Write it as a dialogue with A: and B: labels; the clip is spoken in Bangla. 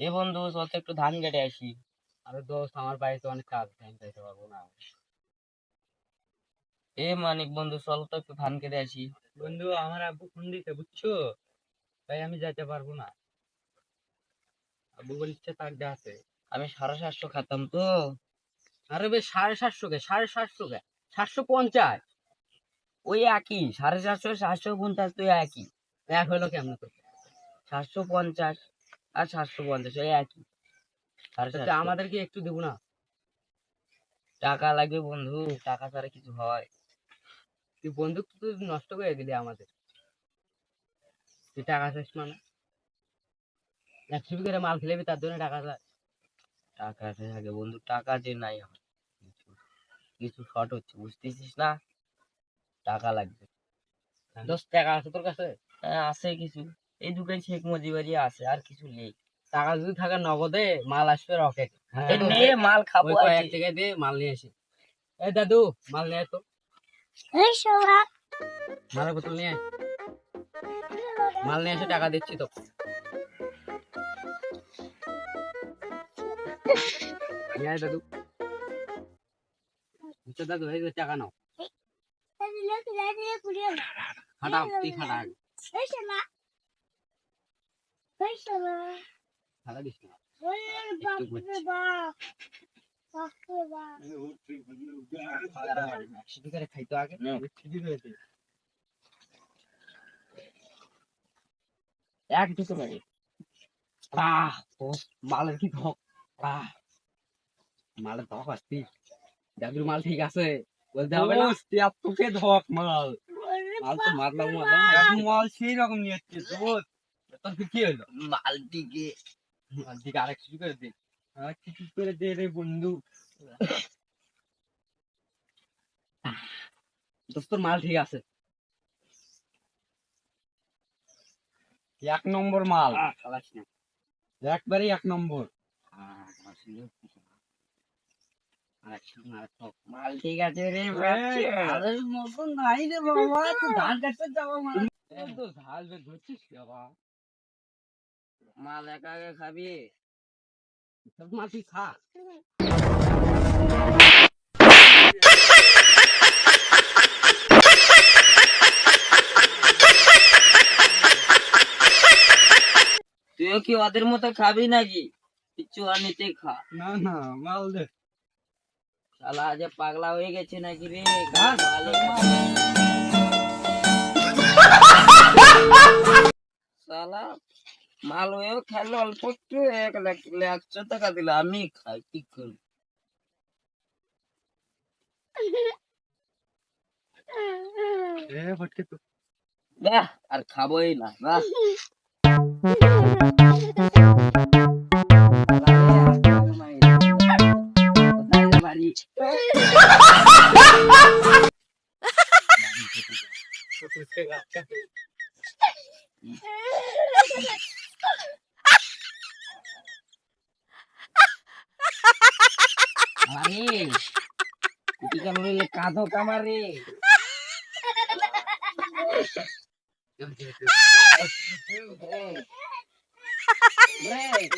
A: এ বন্ধু চল তো একটু ধান কেটে আসি।
B: আরে দোস্ত আমার বাড়িতে অনেক কাজ টাইম পাইতে পারব না।
A: এ মানিক বন্ধু চল তো একটু ধান কেটে আসি।
B: বন্ধু আমার আব্বু ফোন দিতে বুঝছ? তাই আমি যাইতে পারব না। আব্বু বলছে তার যা আছে।
A: আমি সাড়ে সাতশো খাতাম তো।
B: আরে বেশ সাড়ে সাতশো কে? সাড়ে সাতশো কে? সাতশো পঞ্চাশ?
A: ওই একই সাড়ে সাতশো সাতশো পঞ্চাশ তো একই।
B: এক হলো কেমন
A: সাতশো পঞ্চাশ। আর সাতশো পঞ্চাশ ওই একই
B: আমাদেরকে একটু দেবো না?
A: টাকা লাগবে বন্ধু টাকা ছাড়া কিছু হয়।
B: তুই তো তুই নষ্ট করে দিলি আমাদের। তুই টাকা চাস মানে? একশো করে মাল খেলেবি তার জন্য টাকা চাস।
A: টাকা থাকে বন্ধু টাকা যে নাই কিছু কিছু শর্ট হচ্ছে বুঝতেছিস না? টাকা লাগবে।
B: দশ টাকা আছে তোর কাছে?
A: হ্যাঁ আছে কিছু। এই দোকান শেখ মুজিবারি আছে আর কিছু নেই।
B: টাকা যদি থাকে নগদে মাল আসবে রকেট।
A: এ নে মাল খাব
B: কয়েক জায়গায় দিয়ে মাল নিয়ে আসি। এই দাদু মাল নিয়ে তো মালের বোতল নিয়ে মাল নিয়ে এসে টাকা দিচ্ছি তো নিয়ে দাদু। আচ্ছা দাদু এই টাকা নাও। তুই দিস না একটু বুঝছি। একশো টাকারে খাইতো আগে।
A: নে।
B: ঠিক হয়েছে
A: এক দুটো লাগে
B: আহ ও মালের কি ধক? আহ মালের ধক আসতি। দাদুর মাল ঠিক আছে। বলতে হবে না। তোকে ধক মাল। মাল তো মারলাম মারলাম। মাল সেই রকম নিয়ে আসছে তোর কি হলো
A: মালটিকে
B: মাল ঠিক আরেক কিছু করে দে। আর কিছু করে দে রে বন্ধু। দোস্ত তোর মাল ঠিক আছে। এক নম্বর মাল। একবারে এক নম্বর।
A: মাল ঠিক আছে রে।
B: আরে মতন নাই রে বাবা। ধান কাটতে যাব মানে। তো ঝাল ধরছিস কি বাবা
A: মাল একা একা খাবি।
B: তুই খা।
A: তুইও কি ওদের মতো খাবি নাকি? কিছু আর নিতে খা।
B: না না মাল দে।
A: শালা আজ পাগলা হয়ে গেছে নাকি রে? শালা মাল হয়েও খেলো অল্প একটু এক লাখ একশো টাকা দিল আমি খাই কি বাহ আর খাবোই না বাহ। Mari. kita mulai kan kado kamari. Break.